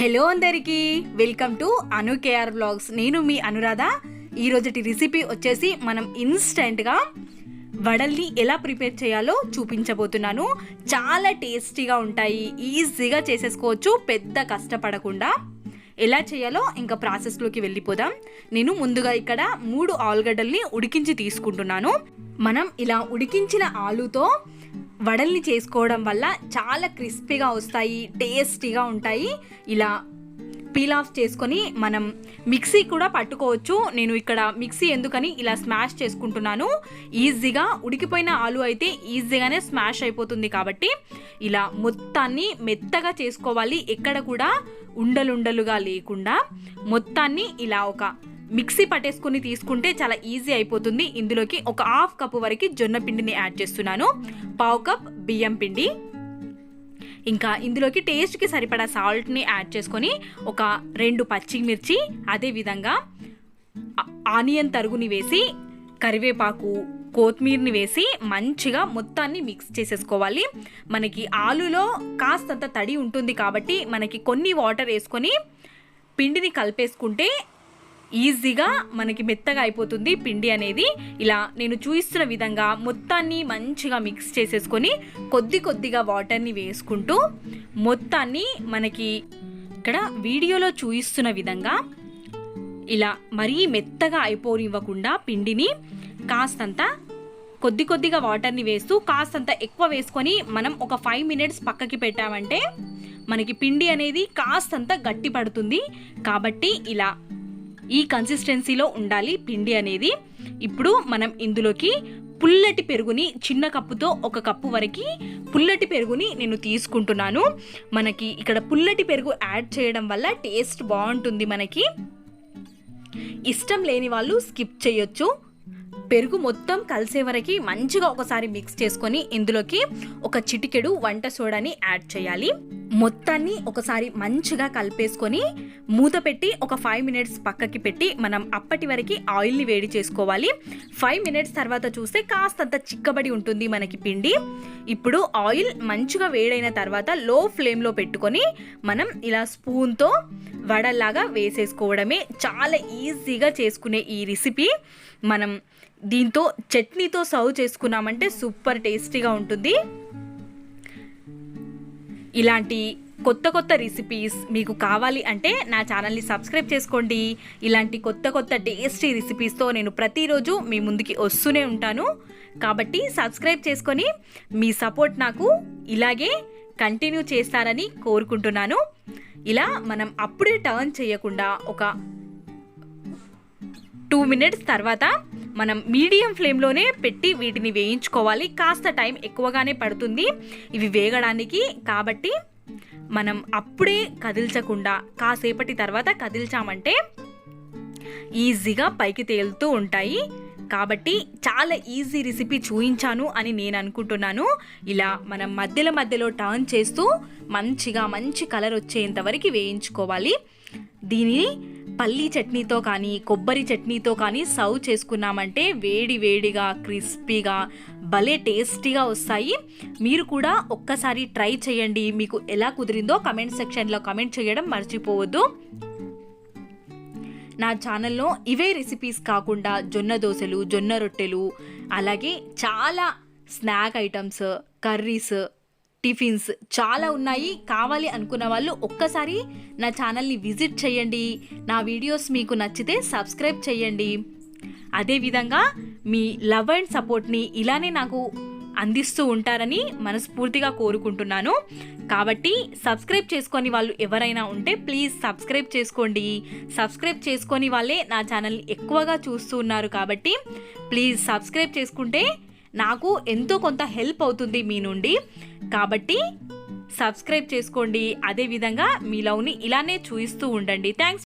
Hello అందరికీ. Welcome to Anu K R blogs నేను మీ అనురాధ. ఈరోజుటి రెసిపీ వచ్చేసి మనం ఇన్స్టెంట్గా వడల్ని ఎలా ప్రిపేర్ చేయాలో చూపించబోతున్నాను. చాలా టేస్టీగా ఉంటాయి. ఈజీగా చేసేసుకోవచ్చు. పెద్ద కష్టపడకుండా. ఎలా చేయాలో ఇంకా ప్రాసెస్లోకి వెళ్ళిపోదాం. నేను ముందుగా ఇక్కడ మూడు ఆలుగడ్డల్ని ఉడికించి తీసుకుంటున్నాను. మనం ఇలా ఉడికించిన ఆలుతో వడల్ని చేసుకోవడం వల్ల చాలా క్రిస్పీగా వస్తాయి టేస్టీగా ఉంటాయి. ఇలా పీల్ ఆఫ్ చేసుకొని మనం మిక్సీ కూడా పట్టుకోవచ్చు. నేను ఇక్కడ మిక్సీ ఎందుకని ఇలా స్మాష్ చేసుకుంటున్నాను. ఈజీగా ఉడికిపోయిన ఆలు అయితే ఈజీగానే స్మాష్ అయిపోతుంది కాబట్టి ఇలా మొత్తాన్ని మెత్తగా చేసుకోవాలి. ఎక్కడ కూడా ఉండలుండలుగా లేకుండా మొత్తాన్ని ఇలా ఒక మిక్సీ పట్టేసుకుని తీసుకుంటే చాలా ఈజీ అయిపోతుంది. ఇందులోకి ఒక హాఫ్ కప్ వరకు జొన్న పిండిని యాడ్ చేస్తున్నాను. పావు కప్ బియ్యం పిండి. ఇంకా ఇందులోకి టేస్ట్కి సరిపడా సాల్ట్ని యాడ్ చేసుకొని ఒక రెండు పచ్చిమిర్చి అదేవిధంగా ఆనియన్ తరుగుని వేసి కరివేపాకు కొత్తిమీరని వేసి మంచిగా మొత్తాన్ని మిక్స్ చేసేసుకోవాలి. మనకి ఆలులో కాస్తంత తడి ఉంటుంది కాబట్టి మనకి కొన్ని వాటర్ వేసుకొని పిండిని కలిపేసుకుంటే ఈజీగా మనకి మెత్తగా అయిపోతుంది పిండి అనేది. ఇలా నేను చూపిస్తున్న విధంగా మొత్తాన్ని మంచిగా మిక్స్ చేసేసుకొని కొద్ది కొద్దిగా వాటర్ని వేసుకుంటూ మొత్తాన్ని మనకి ఇక్కడ వీడియోలో చూపిస్తున్న విధంగా ఇలా మరీ మెత్తగా అయిపోనివ్వకుండా పిండిని కాస్తంత కొద్ది కొద్దిగా వాటర్ని వేస్తూ కాస్తంత ఎక్కువ వేసుకొని మనం ఒక ఫైవ్ మినిట్స్ పక్కకి పెట్టామంటే మనకి పిండి అనేది కాస్తంత గట్టి పడుతుంది కాబట్టి ఇలా ఈ కన్సిస్టెన్సీలో ఉండాలి పిండి అనేది. ఇప్పుడు మనం ఇందులోకి పుల్లటి పెరుగుని చిన్న కప్పుతో ఒక కప్పు వరకు పుల్లటి పెరుగుని నేను తీసుకుంటున్నాను. మనకి ఇక్కడ పుల్లటి పెరుగు యాడ్ చేయడం వల్ల టేస్ట్ బాగుంటుంది మనకి. ఇష్టం లేని వాళ్ళు స్కిప్ చేయొచ్చు. పెరుగు మొత్తం కలిసే వరకు మంచిగా ఒకసారి మిక్స్ చేసుకొని ఇందులోకి ఒక చిటికెడు వంట సోడాని యాడ్ చేయాలి. మొత్తాన్ని ఒకసారి మంచిగా కలిపేసుకొని మూత పెట్టి ఒక ఫైవ్ మినిట్స్ పక్కకి పెట్టి మనం అప్పటి వరకు ఆయిల్ని వేడి చేసుకోవాలి. ఫైవ్ మినిట్స్ తర్వాత చూస్తే కాస్తంత చిక్కబడి ఉంటుంది మనకి పిండి. ఇప్పుడు ఆయిల్ మంచిగా వేడైన తర్వాత లో ఫ్లేమ్లో పెట్టుకొని మనం ఇలా స్పూన్తో వడల్లాగా వేసేసుకోవడమే చాలా ఈజీగా చేసుకునే ఈ రెసిపీ మనం దీంతో చట్నీతో సర్వ్ చేసుకున్నామంటే సూపర్ టేస్టీగా ఉంటుంది. ఇలాంటి కొత్త కొత్త రెసిపీస్ మీకు కావాలి అంటే నా ఛానల్ని సబ్స్క్రైబ్ చేసుకోండి. ఇలాంటి కొత్త కొత్త టేస్టీ రెసిపీస్తో నేను ప్రతిరోజు మీ ముందుకి వస్తూనే ఉంటాను. కాబట్టి సబ్స్క్రైబ్ చేసుకొని మీ సపోర్ట్ నాకు ఇలాగే కంటిన్యూ చేస్తారని కోరుకుంటున్నాను. ఇలా మనం అప్పుడే టర్న్ చేయకుండా ఒక టూ మినిట్స్ తర్వాత మనం మీడియం ఫ్లేమ్లోనే పెట్టి వీటిని వేయించుకోవాలి. కాస్త టైం ఎక్కువగానే పడుతుంది. ఇవి వేగడానికి కాబట్టి మనం అప్పుడే కదిల్చకుండా కాసేపటి తర్వాత కదిల్చామంటే ఈజీగా పైకి తేలుతూ ఉంటాయి. కాబట్టి చాలా ఈజీ రెసిపీ చూయించాను అని నేను అనుకుంటున్నాను. ఇలా మనం మధ్యలో మధ్యలో టర్న్ చేస్తూ మంచిగా మంచి కలర్ వచ్చేంత వరకు వేయించుకోవాలి. దీనిని పల్లీ చట్నీతో కానీ కొబ్బరి చట్నీతో కానీ సర్వ్ చేసుకున్నామంటే వేడి వేడిగా క్రిస్పీగా భలే టేస్టీగా వస్తాయి. మీరు కూడా ఒక్కసారి ట్రై చేయండి. మీకు ఎలా కుదిరిందో కమెంట్ సెక్షన్లో కమెంట్ చేయడం మర్చిపోవద్దు. నా ఛానల్లో ఇవే రెసిపీస్ కాకుండా జొన్న దోశలు జొన్న రొట్టెలు అలాగే చాలా స్నాక్ ఐటమ్స్ కర్రీస్ టిఫిన్స్ చాలా ఉన్నాయి. కావాలి అనుకున్న వాళ్ళు ఒక్కసారి నా ఛానల్ని విజిట్ చేయండి. నా వీడియోస్ మీకు నచ్చితే సబ్స్క్రైబ్ చేయండి. అదేవిధంగా మీ లవ్ అండ్ సపోర్ట్ని ఇలానే నాకు అందిస్తూ ఉంటారని మనస్ఫూర్తిగా కోరుకుంటున్నాను. కాబట్టి సబ్స్క్రైబ్ చేసుకొని వాళ్ళు ఎవరైనా ఉంటే ప్లీజ్ సబ్స్క్రైబ్ చేసుకోండి. సబ్స్క్రైబ్ చేసుకొని వాళ్ళే నా ఛానల్ని ఎక్కువగా చూస్తూ ఉన్నారు కాబట్టి ప్లీజ్ సబ్స్క్రైబ్ చేసుకుంటే నాకు ఎంతో కొంత హెల్ప్ అవుతుంది మీ నుండి. కాబట్టి సబ్స్క్రైబ్ చేసుకోండి. అదేవిధంగా మీ లవ్ని ఇలానే చూయిస్తూ ఉండండి. థ్యాంక్స్